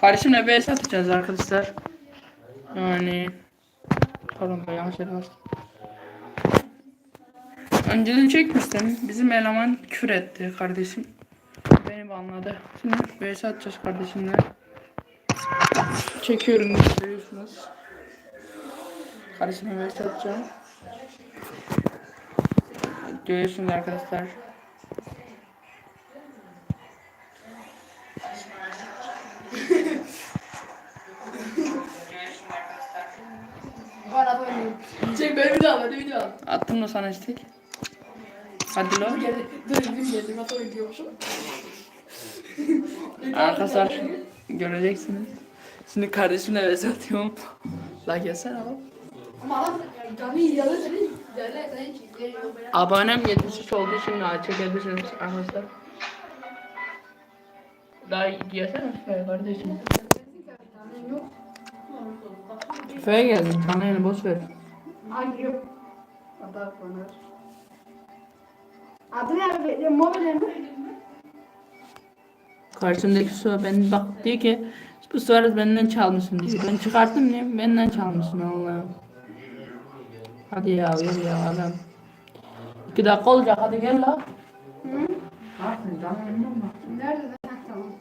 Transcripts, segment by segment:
Kardeşimle BS atacağız arkadaşlar. Yani pardon ben yanlış yere bastım. Önceden çekmiştim. Bizim eleman küfür etti kardeşim. Beni banladı. Şimdi BS atacağız kardeşimle. Çekiyorum görüyorsunuz. Kardeşimle BS atacağım. Görüyorsunuz arkadaşlar. Bana böyle. Çek beni bir daha hadi bir daha. Attım da sana istek. Hadi. Dur geldi. Nasıl gidiyormuşum? Arkadaşlar göreceksiniz. Şimdi kardeşimle vs atıyorum. La gelsene oğlum. Abonem 73 olduğu için daha çekebilirsiniz arkadaşlar. Daha gelsene şuraya kardeşim. Geldim. Sana yeni boş ver. Hayır yok. Adı. Adı ne? Mobil mi? Karşımdaki su beni bak diyor ki bu sefer benden çalmışsın diyor. Ben çıkarttım diye benden çalmışsın Allah'ım. Hadi ya ver ya adam. İki dakika olacak hadi gel la. Hı? Ne yaptın canım baktın? Nerede? Ha, tamam.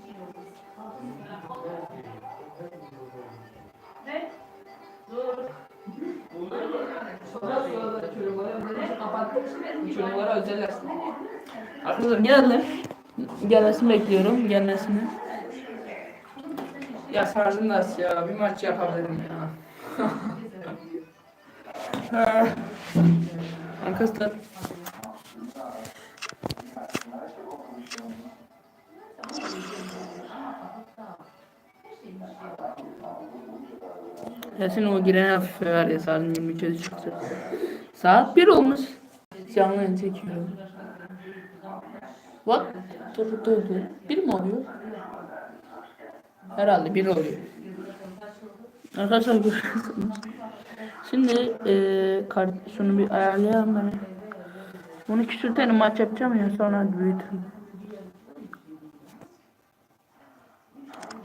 Sonra sonra da çocuklara özel kapattık. Çocuklara özel ders. Arkadaşlar geldiler. Gelmesini bekliyorum. Gelmesini. Ya sardınız ya. Bir maç yapabilirim ya. Arkadaşlar. Kesin o giren hafif var ya saat 23'e çıktı. Saat 1 olmuş. Canlı yayın çekiyorum. Bak. Dur dur dur. 1 mi oluyor? Herhalde 1 oluyor. Arkadaşlar görüyorsunuz. Şimdi eee kar- şunu bir ayarlayalım ben. Bunu küçültelim maç yapacağım ya sonra büyütürüm.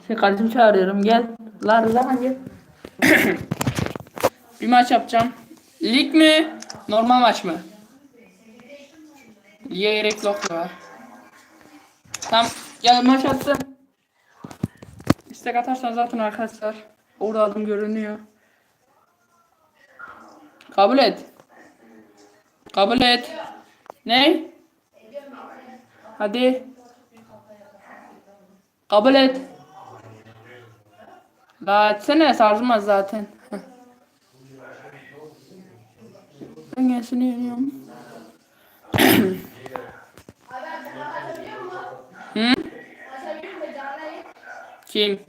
Şey kardeşim çağırıyorum gel. Lar zaman gel. bir maç yapacağım. Lig mi? Normal maç mı? Lig'e gerek yok ya. Tamam. Gel maç attım. İstek atarsan zaten arkadaşlar. Orada adım görünüyor. Kabul et. Kabul et. Ne? Hadi. Kabul et. La etsene sarsmaz zaten. Ben gelsini yeniyorum. Hı? Kim?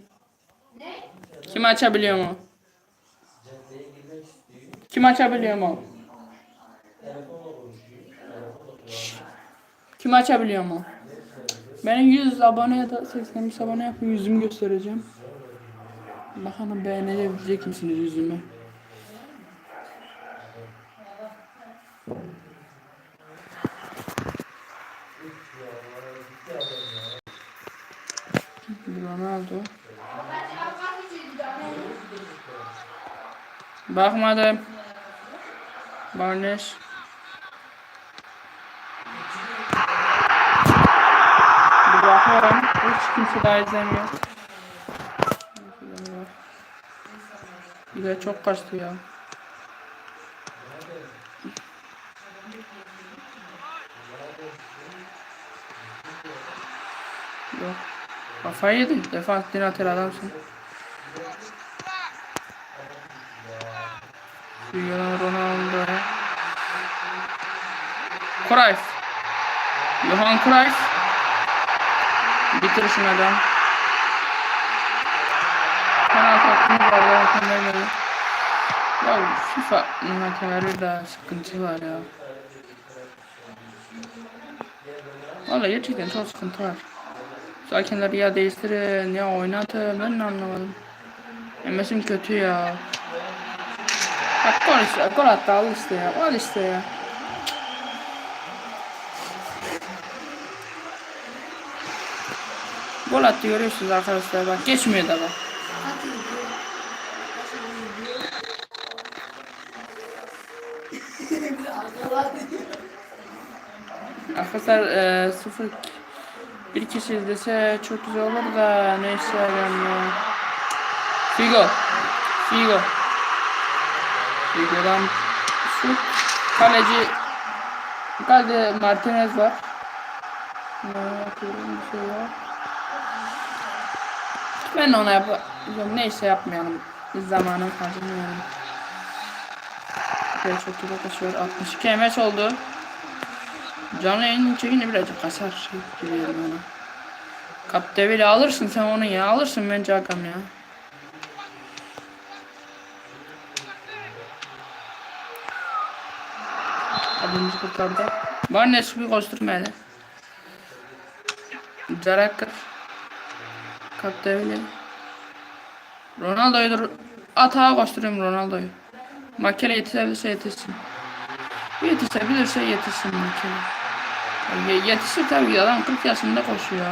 Kim açabiliyor mu? Kim açabiliyor mu? Kim açabiliyor mu? Benim 100 abone ya da 85 abone yapın yüzümü göstereceğim. Bakalım beğenebilecek misiniz yüzümü? Ronaldo. Bakmadım. Barnes. Bakıyorum. Hiç kimse daha izlemiyor. De çok kaçtı ya. Yok. Kafayı yedin. Defans dinatör adamsın. Cristiano Ronaldo. Cruyff. Johan Cruyff. Bitirişin adam. Penaltı hakkımız var ya. hakem vermedi. Ya FIFA hakemleri de sıkıntı var ya. Valla gerçekten çok sıkıntı var. Şu hakemleri ya değiştirin ya oynatın ben de anlamadım. Emesim kötü ya. Bak gol işte. Gol attı al işte ya. Al işte ya. Gol attı görüyorsunuz arkadaşlar bak geçmiyor da bak. Arkadaşlar e, sıfır bir kişi izlese çok güzel olur da neyse yani. Figo. Figo. Figo'dan şut. Kaleci Kalede Martinez var. Ne yapıyorum bir şey yok. Ben ona yapacağım. Neyse yapmayalım. Biz zamanı harcamayalım. Böyle çok güzel kaçıyor. 62 MS oldu. Canlı yayının çekince birazcık kasar gibi geliyor bana. Kapteveli alırsın sen onu ya. Alırsın bence Hakan ya. Abimizi kurtardı. Var ne bir koşturmayla. Zarakır. Kapteveli. Ronaldo'yu atağa koşturuyorum Ronaldo'yu. Makele yetişebilirse yetişsin. Yetişebilirse yetişsin Makele. Ye- Yetişir tabii ki adam 40 yaşında koşuyor.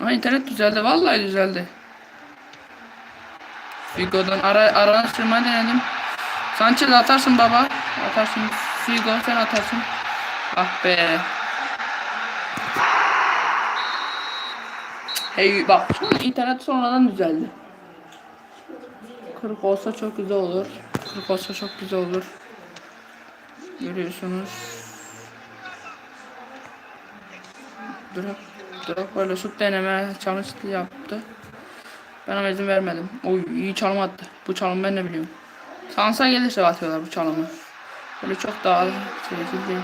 Ama internet düzeldi vallahi düzeldi. Figo'dan ara araştırma denedim. Sanchez atarsın baba. Atarsın. Figo sen atarsın. Ah be. Hey bak internet sonradan düzeldi. 40 olsa çok güzel olur. 40 olsa çok güzel olur. Görüyorsunuz. Durak, durak böyle şut deneme çalıştı yaptı. Ben ama izin vermedim. Oy iyi çalım attı. Bu çalım ben de biliyorum. Sansa gelirse atıyorlar bu çalımı. Böyle çok daha seyirci değil.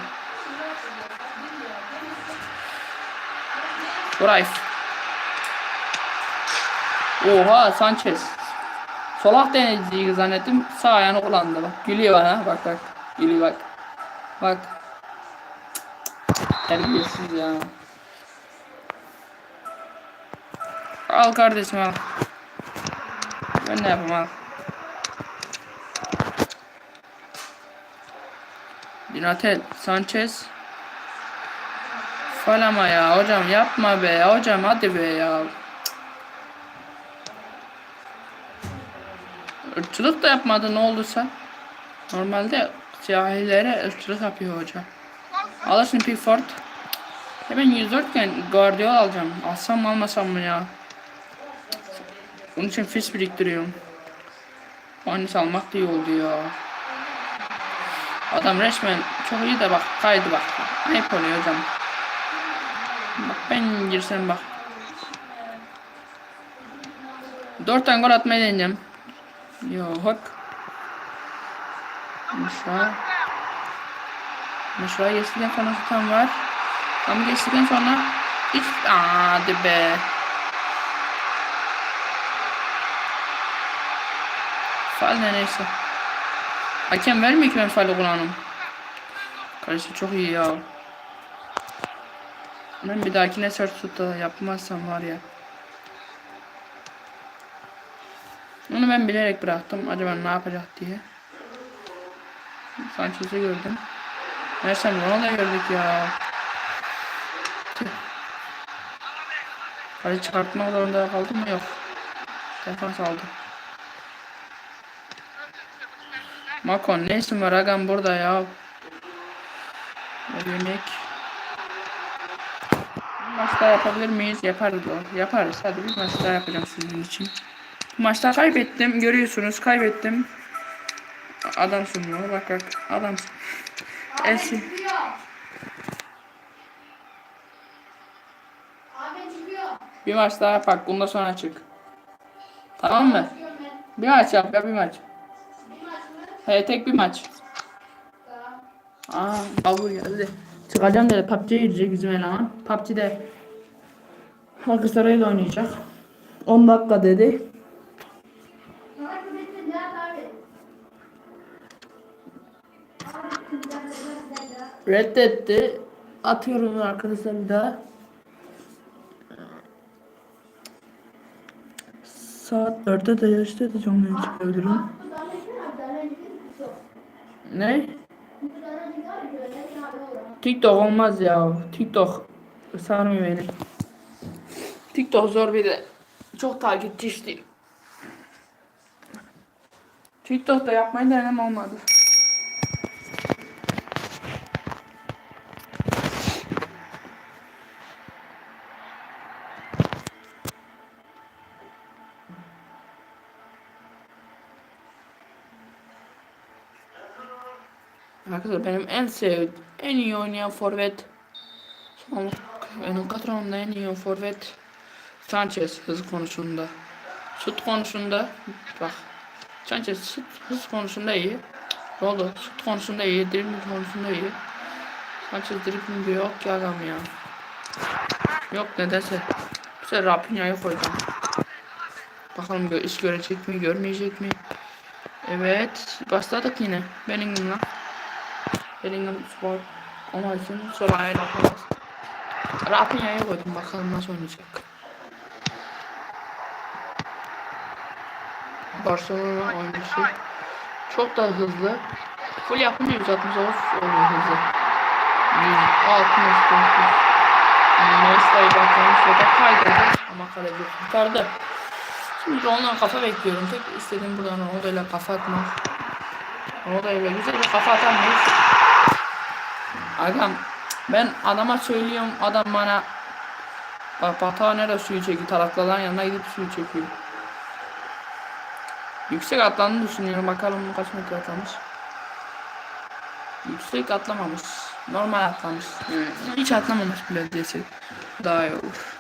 Brayf. Oha Sanchez. Solak deneyiciyi zannettim. Sağ ayağını kullandı bak. Gülüyor bana. Bak bak. Gülüyor bak. Bak. Terbiyesiz ya. Al kardeşim al. Ben ne yapayım al. Binatel Sanchez. Falama ya hocam yapma be hocam hadi be ya. Irkçılık da yapmadı ne olduysa. Normalde siyahilere ırkçılık yapıyor hoca. Alırsın Pickford. Hemen 104 iken Guardiola alacağım. Alsam mı almasam mı ya? Onun için fis biriktiriyorum. Aynısı almak da iyi oldu ya. Adam resmen çok iyi de bak kaydı bak. Ayıp oluyor hocam. Bak ben girsem bak. Dört tane gol atmayı deneyeceğim. Yok. Müşra. Müşra geçtikten sonra tutan var. Ama geçtikten sonra hiç... Hadi be. Faal ne neyse. Hakem vermiyor ki ben faali kullanım. Kardeşim çok iyi ya. Ben bir dahakine sert şut da yapmazsam var ya. Onu ben bilerek bıraktım. Acaba ne yapacak diye. Sanchez'i gördüm. Mersem Ronaldo'yu gördük ya. Hadi çıkartmak zorunda kaldım mı? Yok. Defans aldı. Makon ne işin var agam burada ya? Örnek. Bir maç daha yapabilir miyiz? Yaparız o. Yaparız. Hadi bir maç daha yapacağım sizin için. Maçta kaybettim. Görüyorsunuz kaybettim. Adamsın bunu bak bak. Adamsın. Elsin. Bir maç daha yapak. Bundan sonra çık. Tamam mı? Bir maç yap ya bir maç. He tek bir maç. Aa kabul geldi. Çıkacağım dedi. PUBG'ye girecek bizim eleman. PUBG'de Galatasaray'la oynayacak. 10 dakika dedi. Reddetti. Atıyorum arkadaşlar bir daha. saat 4'te de işte de canlı yayın çıkabilirim. Ne? TikTok olmaz ya. TikTok sarmıyor beni. TikTok zor bir de. Çok takipçi istiyor. TikTok'ta yapmayı denem olmadı. Arkadaşlar benim en sevdiğim, en iyi oynayan forvet benim kadromda en iyi forvet Sanchez hız konusunda. Şut konusunda bak Sanchez şut, hız konusunda iyi. Rollo şut konusunda iyi, dribbling konusunda iyi. Sanchez dribbling yok ki adam ya. Yok nedense. Sefer Rafinha'yı koyacağım. Bakalım iş görecek mi, görmeyecek mi? Evet, başladık yine. Bellingham'la. Bellingham spor. Ama için sol ayağıyla yapamaz. Rafinha'ya koydum bakalım nasıl oynayacak. Barcelona oyuncusu. Çok da hızlı. Full yapınca 160 oluyor hızlı. 169. Neyse bakalım şurada kaydırdı ama kaleci kurtardı. Şimdi ondan kafa bekliyorum. Tek istediğim buradan Ronaldo'yla kafa atmak. Ronaldo'yla güzel bir kafa atamayız. Agam ben adama söylüyorum adam bana bak Batağa nerede suyu çekiyor taraklaların yanına gidip suyu çekiyor. Yüksek atlandığını düşünüyorum bakalım bu kaç metre atlamış. Yüksek atlamamış. Normal atlamış. Hiç atlamamış bile desek daha iyi olur.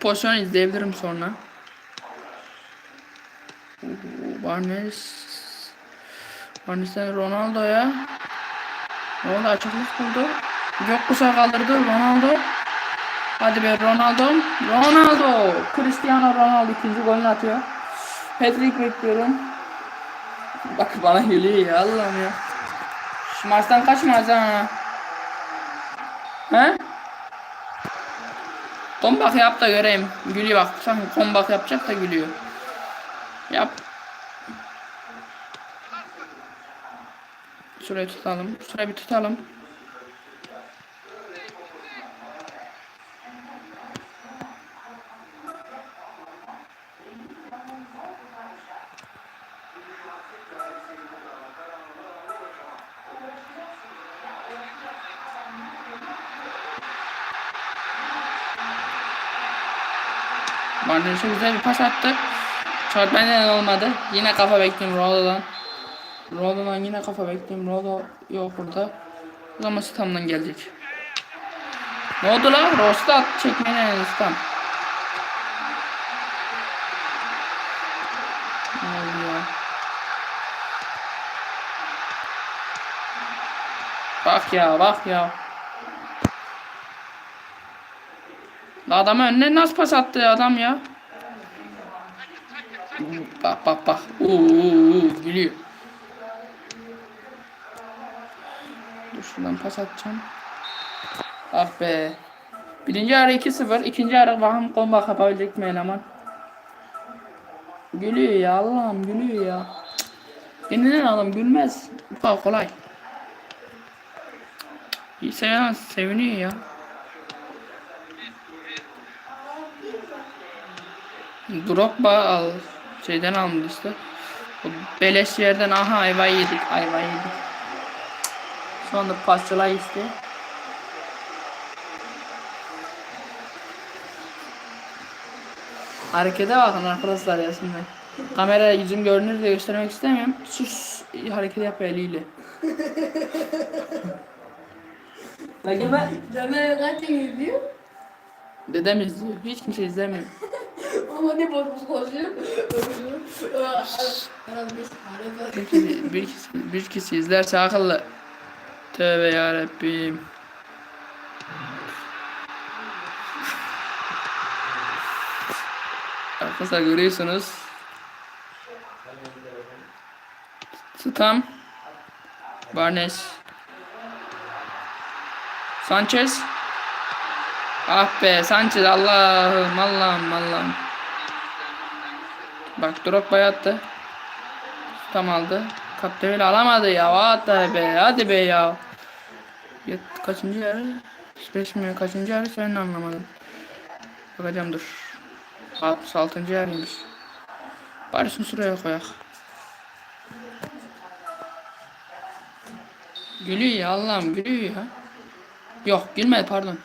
Pozisyonu izleyebilirim sonra. Oo, Barnes Barnes'ten Ronaldo'ya Ronaldo açıklık buldu. Yok kusa kaldırdı Ronaldo. Hadi be Ronaldo. Ronaldo. Cristiano Ronaldo ikinci golünü atıyor. Patrick bekliyorum. Bak bana gülüyor ya Allah'ım ya. Şu maçtan kaçmaz ha. He? Kombak yap da göreyim. Gülüyor bak. Sanki kombak yapacak da gülüyor. Yap. Şurayı tutalım. Şurayı bir tutalım. Barnes'e güzel bir pas attı. Short benden olmadı. Yine kafa bekliyorum Ronaldo'dan. Ronaldo'dan yine kafa bekliyorum. Ronaldo yok burada. O zaman Stam'dan gelecek. Ne oldu la? Rostat çekmeyen Stam. Ne oldu ya? Bak ya bak ya. La adamı önüne nasıl pas attı adam ya? Bak bak bak. Uuu uu, gülüyor. Şuradan pas atacağım. Ah be. Birinci yarı 2-0. ikinci yarı bakalım komba kapabilecek mi eleman? Gülüyor ya Allah'ım gülüyor ya. Cık. Yenilen adam gülmez. Bu kadar kolay. İyi seviniyor ya. Drogba al. Şeyden almış işte. Beleş yerden aha ayva yedik. Ayva yedik. Şu anda pasçılar iste. Harekete bakın arkadaşlar ya şimdi. Kamera yüzüm görünür diye göstermek istemiyorum. Sus hareket yap eliyle. Lakin ben Caner kaç izliyor? dedem izliyor. Hiç kimse izlemiyor. Ama ne bozmuş konuşuyor. Biraz bir Bir kişi, bir kişi, bir kişi izlerse akıllı. Tövbe yarabbim. Arkadaşlar görüyorsunuz. Stam. Barnes. Sanchez. Ah be Sanchez Allah'ım Allah'ım Allah'ım. Bak Drogba yattı. Tam aldı. Kaptevil alamadı ya. Hadi be hadi be ya. Yat, kaçıncı yarı? 5 mi? Kaçıncı yarı sen anlamadım. Bakacağım dur. 66. yarıymış. Bari şunu şuraya koyak. Gülüyor ya Allah'ım gülüyor ya. Yok gülmedi pardon.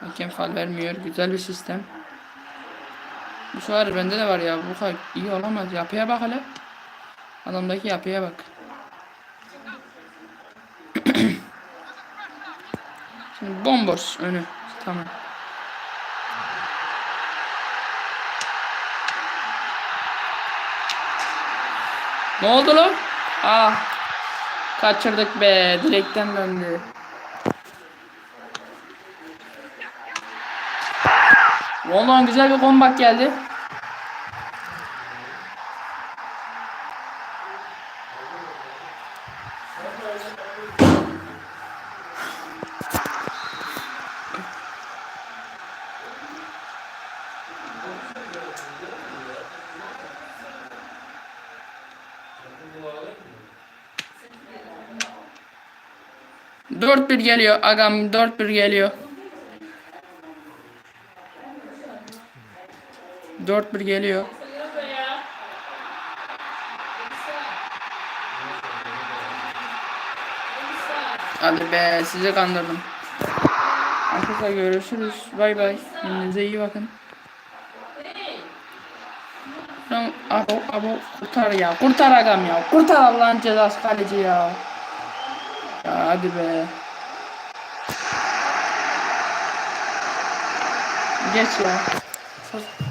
Hakem fal vermiyor. Güzel bir sistem. Bu sefer bende de var ya. Bu kadar iyi olamaz. Yapıya bak hele. Adamdaki yapıya bak. Şimdi bomboş önü. Tamam. Ne oldu lan? Ah. Kaçırdık be. Direkten döndü. Vallahi güzel bir comeback geldi. Dört bir geliyor agam dört bir geliyor. Dört bir geliyor. Hadi be sizi kandırdım. Arkadaşlar görüşürüz. Bay bay. Kendinize iyi bakın. Tamam, abo, abo, kurtar ya. Kurtar agam ya. Kurtar Allah'ın cezası kaleci ya. Ya hadi be. Geç ya. Yeah.